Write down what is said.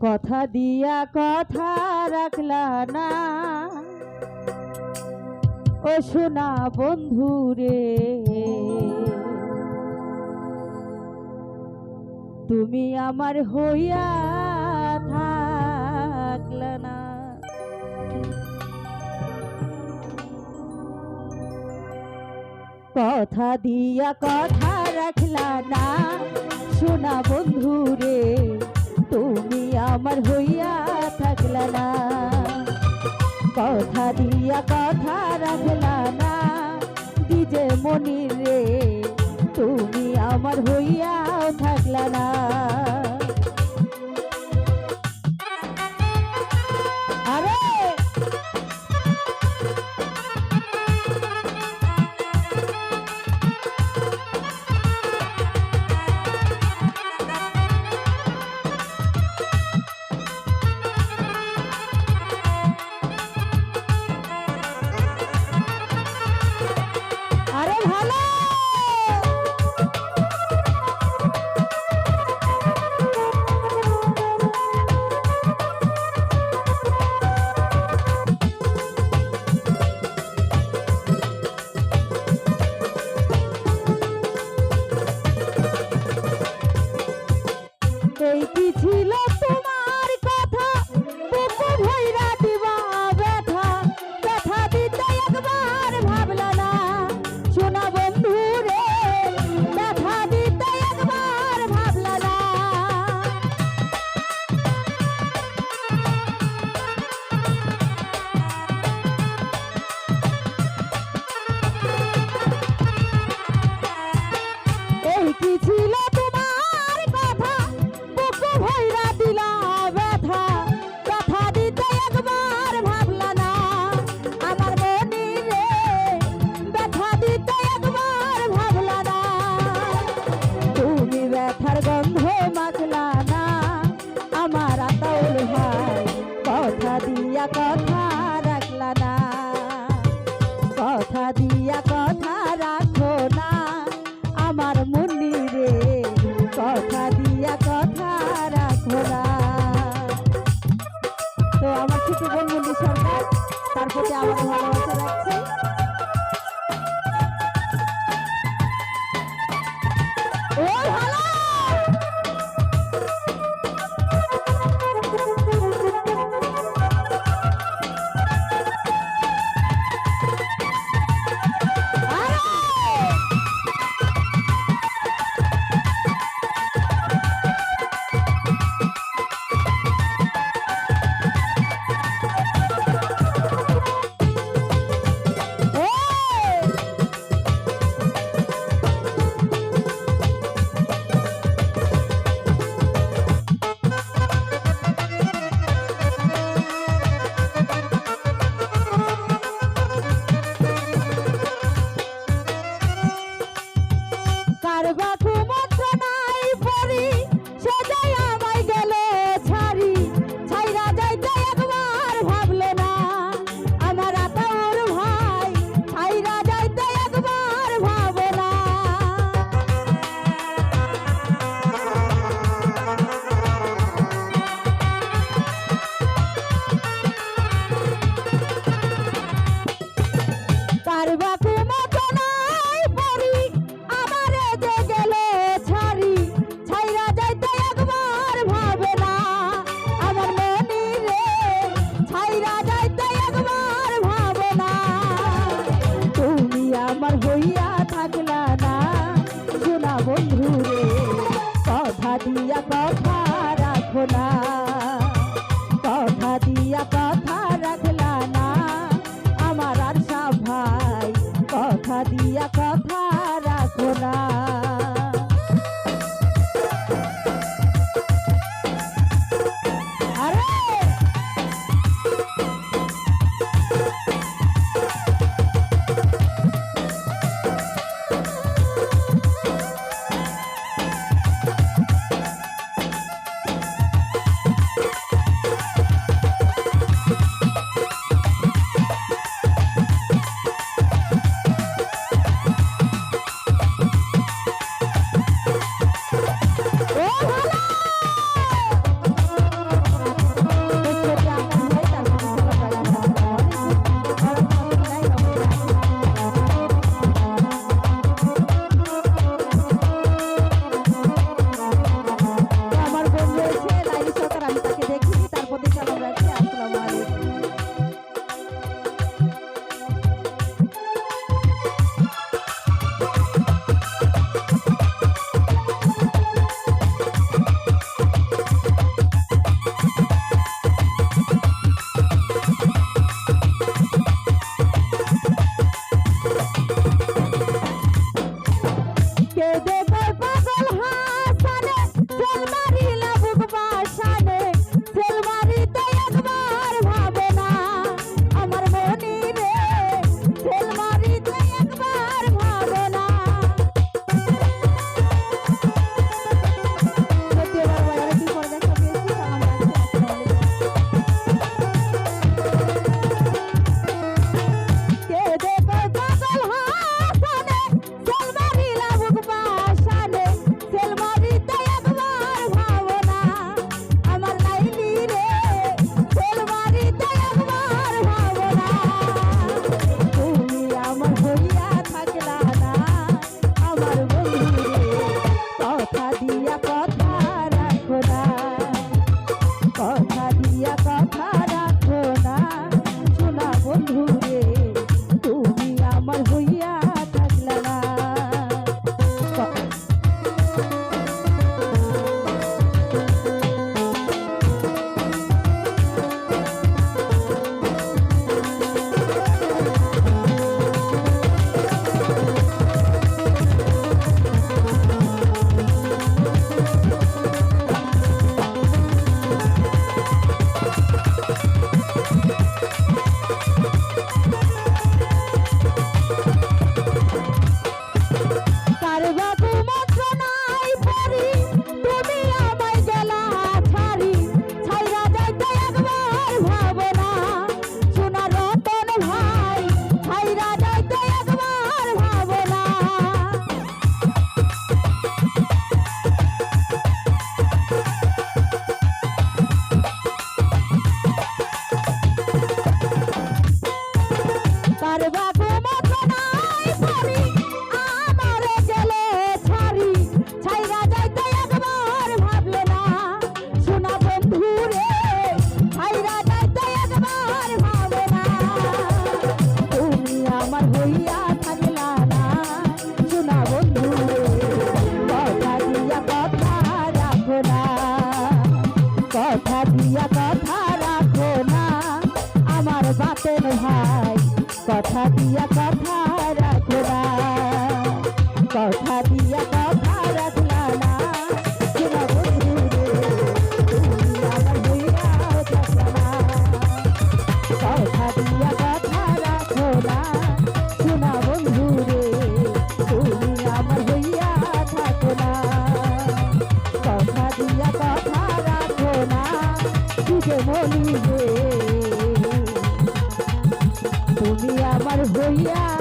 কথা দিয়া কথা রাখলা না। ও শোনা বন্ধু রে তুমি আমার হইয়া কথা দিয়া কথা রাখলা না। শোনা বন্ধু রে তুমি আমার হইয়া থাকলা না। কথা দিয়া কথা রাখলা না। দিজে মনির রে তুমি আমার হইয়া থাকলা না। Tequila. কেঁদে Puma! দিয়া কথা রাখো না কথা দিয়া কথা রাখলা না। কথা দিয়া কথা রাখো না শোনা বন্ধু রে তুমি আমার হইয়া থাকো না, কথা দিয়া কথা রাখো না, সুখে মনি রে তুমি আমার হইয়া